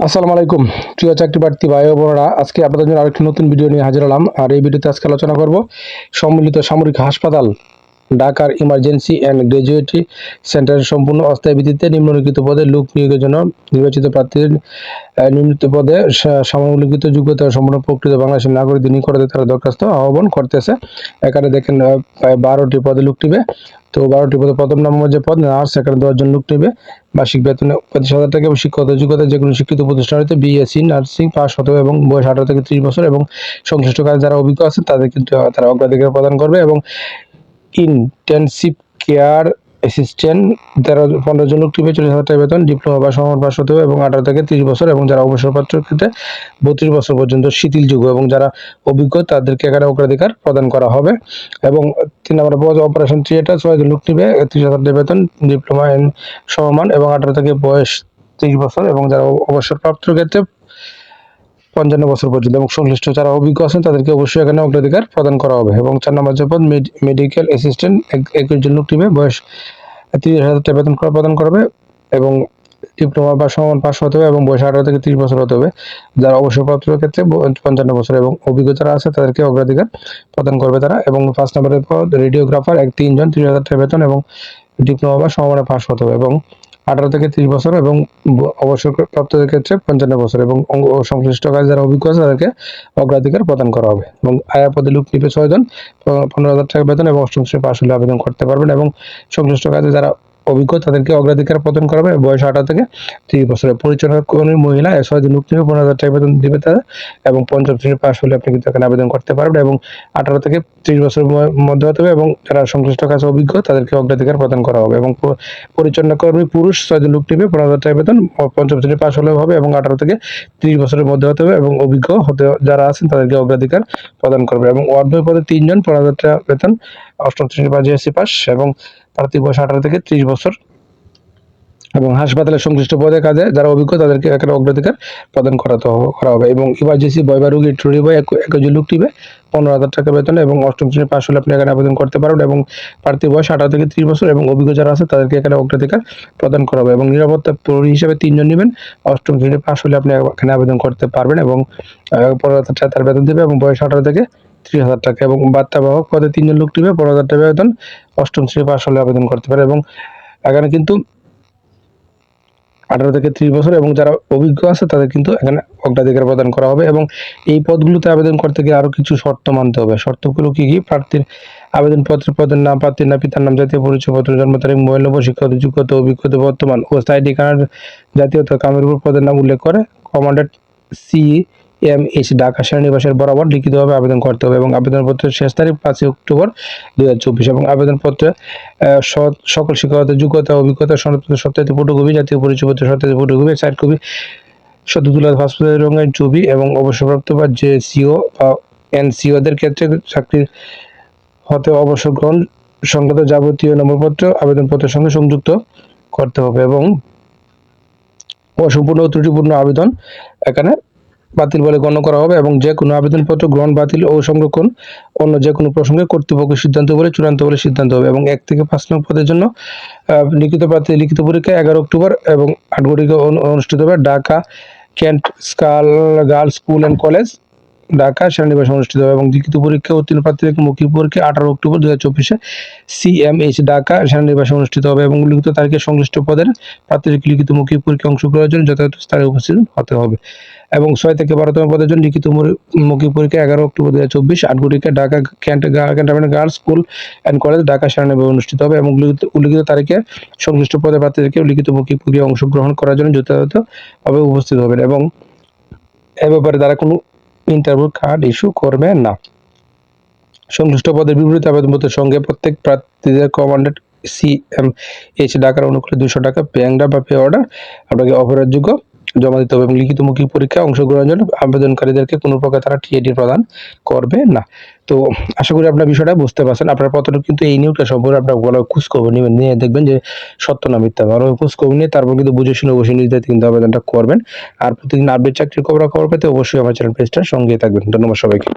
আসসালামু আলাইকুম। প্রিয় চাকরি প্রার্থী ভাই বোনেরা, আজকে আপনাদের জন্য আরেকটি নতুন ভিডিও নিয়ে হাজির হলাম। আর এই ভিডিওতে আজকে আলোচনা করব সম্মিলিত সামরিক হাসপাতাল ঢাকার ইমার্জেন্সি অ্যান্ড গ্র্যাজুয়েটি সেন্টারের সম্পূর্ণ অস্থায়ী ভিত্তিতে নিম্নলিখিত পদে লোক নিয়োগের জন্য নির্বাচিত প্রার্থীর আহ, নিম্নিত পদে সমলিখিত যোগ্যতা সম্পূর্ণ প্রকৃত বাংলাদেশের নাগরিক নিকটতে তারা দরখাস্ত আহ্বান করতেছে। এখানে দেখেন প্রায় বারোটি পদে লোক নিবে। তো বারোটি পদে প্রথম নম্বর যে পদ নার্স এখানে দশজন লোক নেবে। মাসিক বেতনে পঁচিশ হাজার টাকা এবং শিক্ষত যোগ্যতা যে কোনো শিক্ষিত প্রতিষ্ঠান হতে বিএসসি নার্সিং পাস হতে হবে এবং বয়স আঠারো থেকে ত্রিশ বছর এবং সংশ্লিষ্ট কাজে যারা অভিজ্ঞ আছে তাদের কিন্তু তারা অগ্রাধিকার প্রদান করবে এবং ইনটেনসিভ কেয়ার অ্যাসিস্ট্যান্ট তেরো পনেরো জন লোক টিপে চল্লিশ হাজার টাকা বেতন, ডিপ্লোমা বা সমান পাস হতে এবং আঠারো থেকে তিরিশ বছর এবং যারা অবসরপ্রাপ্তর ক্ষেত্রে বত্রিশ বছর পর্যন্ত শিথিলযোগ্য এবং যারা অভিজ্ঞ, তাদেরকে এখানে অগ্রাধিকার প্রদান করা হবে। এবং তিন নম্বর পদ অপারেশন থিয়েটার ছয় জন লোক টিপে ত্রিশ হাজার টাকা বেতন, ডিপ্লোমা ইন সমমান এবং আঠারো থেকে বয়স তিরিশ বছর এবং যারা অবসরপ্রাপ্তর ক্ষেত্রে পঞ্চান্ন বছর পর্যন্ত। এবং সংশ্লিষ্ট যারা অভিজ্ঞ আছেন, তাদেরকে অবশ্যই এখানে অগ্রাধিকার প্রদান করা হবে। এবং চার নম্বর যে পদ মেডিকেল অ্যাসিস্ট্যান্ট একুশ জন লোক টিমে বয়স তিরিশ হাজার টাকা বেতন প্রদান করবে এবং ডিপ্লোমা বা সমান পাস হতে হবে এবং বয়স আঠারো থেকে তিরিশ বছর হতে হবে। যারা অবসরপ্রাপ্তর ক্ষেত্রে পঞ্চান্ন বছর এবং অভিজ্ঞতা যারা আছে, তাদেরকে অগ্রাধিকার প্রদান করবে তারা। এবং পাঁচ নম্বরের পর রেডিওগ্রাফার এক তিনজন, তিরিশ হাজার টাকা বেতন এবং ডিপ্লোমা বা সমমানে পাস হতে হবে। এবং আঠারো থেকে তিরিশ বছর এবং অবসরপ্রাপ্তদের ক্ষেত্রে পঞ্চান্ন বছর এবং সংশ্লিষ্ট কাজে যারা অভিজ্ঞ আছে তাদেরকে অগ্রাধিকার প্রদান করা হবে এবং আয়া পদে লুক নিবে ছয়জন পনেরো হাজার টাকা বেতন এবং অষ্টম শ্রেণি পাশ হলে আবেদন করতে পারবেন এবং সংশ্লিষ্ট কাজে যারা অভিজ্ঞ, তাদেরকে অগ্রাধিকার প্রদান করা হবে। বয়স আঠারো থেকে তিরিশ বছরের পরিচালনা মহিলা এ ছয়জন লোক নিবে পনেরো হাজার টাকা বেতন দিবে তারা এবং পঞ্চম শ্রেণির পাশ হলে আপনি কিন্তু এখানে আবেদন করতে পারবেন এবং আঠারো থেকে ত্রিশ বছরের মধ্যে হতে হবে এবং যারা সংশ্লিষ্ট কাজে অভিজ্ঞ, তাদেরকে অগ্রাধিকার প্রদান করা হবে এবং পরিচালনা কর্মী পুরুষ ছয়জন লোক নিবে পনেরো হাজার টাকা বেতন পঞ্চম শ্রেণির পাশ হলেও হবে এবং আঠারো থেকে ত্রিশ বছরের মধ্যে হতে হবে এবং অভিজ্ঞ হতে, যারা আছেন তাদেরকে অগ্রাধিকার প্রদান করবে এবং বয় পদে তিনজন, পনেরো হাজার টাকা বেতন, অষ্টম শ্রেণির বা জিএসসি পাস এবং প্রার্থী বয়স আঠারো থেকে ত্রিশ বছর এবং হাসপাতালের সংশ্লিষ্ট পদে কাজে যারা অভিজ্ঞ, তাদেরকে এখানে অগ্রাধিকার প্রদান করাতে করা হবে। এবং ইমার্জেন্সি বয়বা রোগী ট্রলি বয় একজন লোক টিবে পনেরো হাজার টাকা বেতন এবং অষ্টম শ্রেণি পাশ হলে আপনি এখানে আবেদন করতে পারবেন এবং প্রার্থী বয়স আঠারো থেকে ত্রিশ বছর এবং অভিজ্ঞ যারা আছে, তাদেরকে এখানে অগ্রাধিকার প্রদান করা হবে এবং নিরাপত্তা প্রহরী হিসেবে তিনজন নেবেন, অষ্টম শ্রেণি পাশ হলে আপনি এখানে আবেদন করতে পারবেন এবং পনেরো হাজার টাকা তার বেতন দেবে এবং বয়স আঠারো থেকে ত্রিশ হাজার টাকা এবং বার্তাবাহক পদে তিনজন লোক টিবে পনেরো হাজার টাকা বেতন, অষ্টম শ্রেণি পাশ হলে আবেদন করতে পারে এবং এখানে কিন্তু আঠারো থেকে ত্রিশ বছর এবং যারা অভিজ্ঞ আছে তাদের কিন্তু এখানে অগ্রাধিকার প্রদান করা হবে এবং এই পদগুলোতে আবেদন করতে গিয়ে আরও কিছু শর্ত মানতে হবে। শর্তগুলো কি কি? প্রার্থীর আবেদনপত্রের পদের নাম, প্রার্থীর নাম, পিতার নাম, জাতীয় পরিচয়পত্র জন্ম তারিখ, মোবাইল নম্বর, শিক্ষাগত যোগ্যতা, অভিজ্ঞতা, বর্তমান ও স্থায়ী ঠিকানার জাতীয়তা কামের উপর পদের নাম উল্লেখ করে। Commanded C M H Dhaka সেনানিবাসের বরাবর লিখিতভাবে আবেদন করতে হবে এবং আবেদনপত্রের শেষ তারিখ পাঁচই অক্টোবর দুই হাজার চব্বিশ এবং আবেদনপত্রে সকল শিক্ষাগত যোগ্যতা, অভিজ্ঞতা, সনদপত্র, সত্যায়িত ফটোকপি, জাতীয় পরিচয়পত্র, সত্যায়িত ফটোকপি সাইড কপি সদ্য তোলা রঙের ছবি এবং অবসরপ্রাপ্ত বা যে সিও বা এনসিওদের ক্ষেত্রে চাকরি হতে অবসর গ্রহণ সংক্রান্ত যাবতীয় নম্বরপত্র, আবেদনপত্রের সঙ্গে সংযুক্ত করতে হবে এবং অসম্পূর্ণ ত্রুটিপূর্ণ আবেদন এখানে বাতিল বলে গণ্য করা হবে এবং যে কোনো আবেদনপত্র গ্রহণ, বাতিল ও সংরক্ষণ অন্য যে কোনো প্রসঙ্গে কর্তৃপক্ষের সিদ্ধান্ত বলে চূড়ান্ত বলে সিদ্ধান্ত হবে এবং এক থেকে পাঁচ নং পদের জন্য লিখিত প্রার্থী লিখিত পরীক্ষা এগারো অক্টোবর এবং আট অনুষ্ঠিত হবে Dhaka cantt school girls school and college. Dhaka, সেনানিবাসে অনুষ্ঠিত হবে এবং লিখিত পরীক্ষা উত্তীর্ণ প্রার্থীদের মৌখিক পরীক্ষা আঠারো অক্টোবর দু হাজার চব্বিশে সিএমএইচ ঢাকা, সেনানিবাসে অনুষ্ঠিত হবে এবং উল্লিখিত তারিখে সংশ্লিষ্ট পদের প্রার্থীদের লিখিত মৌখিক পরীক্ষা অংশগ্রহণের জন্য যথাযথ স্থানে উপস্থিত হতে হবে এবং ছয় থেকে বারোতম পদের জন্য লিখিত মৌখিক পরীক্ষা এগারো অক্টোবর দু হাজার চব্বিশ আটগুটিকা Dhaka cantt cantonment girls school and college Dhaka সেনানিবাসে অনুষ্ঠিত হবে এবং উল্লিখিত- তারিখে সংশ্লিষ্ট পদের প্রার্থীদেরকে লিখিত মৌখিক পরীক্ষা অংশগ্রহণ করার জন্য যথাযথভাবে উপস্থিত হবেন এবং এ ব্যাপারে তারা কোনো ইন্টারভিউ কার্ড ইস্যু করবে না। সংশ্লিষ্ট পদের বিপরীত আবেদনপত্রের সঙ্গে প্রত্যেক প্রার্থীদের কমান্ডেড সি এম এইচ ডাকার অনুকূলে দুশো টাকা প্যাংডা বা পে অর্ডার আপনাকে অপরাধযোগ্য জমা দিতে হবে এবং লিখিত মৌখিক পরীক্ষায় অংশগ্রহণের জন্য আবেদনকারীদেরকে কোনো প্রকার তারা টিএডি প্রদান করবে না। তো আশা করি আপনার বিষয়টা বুঝতে পারছেন। আপনার পত্র কিন্তু এই নিউজটা সম্পর্কে আপনার ভালো খোঁজখবর নেবেন, নিয়ে দেখবেন যে সত্য না মিথ্যা। ভালো খোঁজখবর নিয়ে তারপর কিন্তু বুঝে শুনে অবশ্যই নির্ধারিত কিন্তু আবেদনটা করবেন। আর প্রতিদিন আপডেট চাকরির খবর খবর পেতে অবশ্যই আমার চ্যানেল পেজটার সঙ্গে থাকবেন। ধন্যবাদ সবাইকে।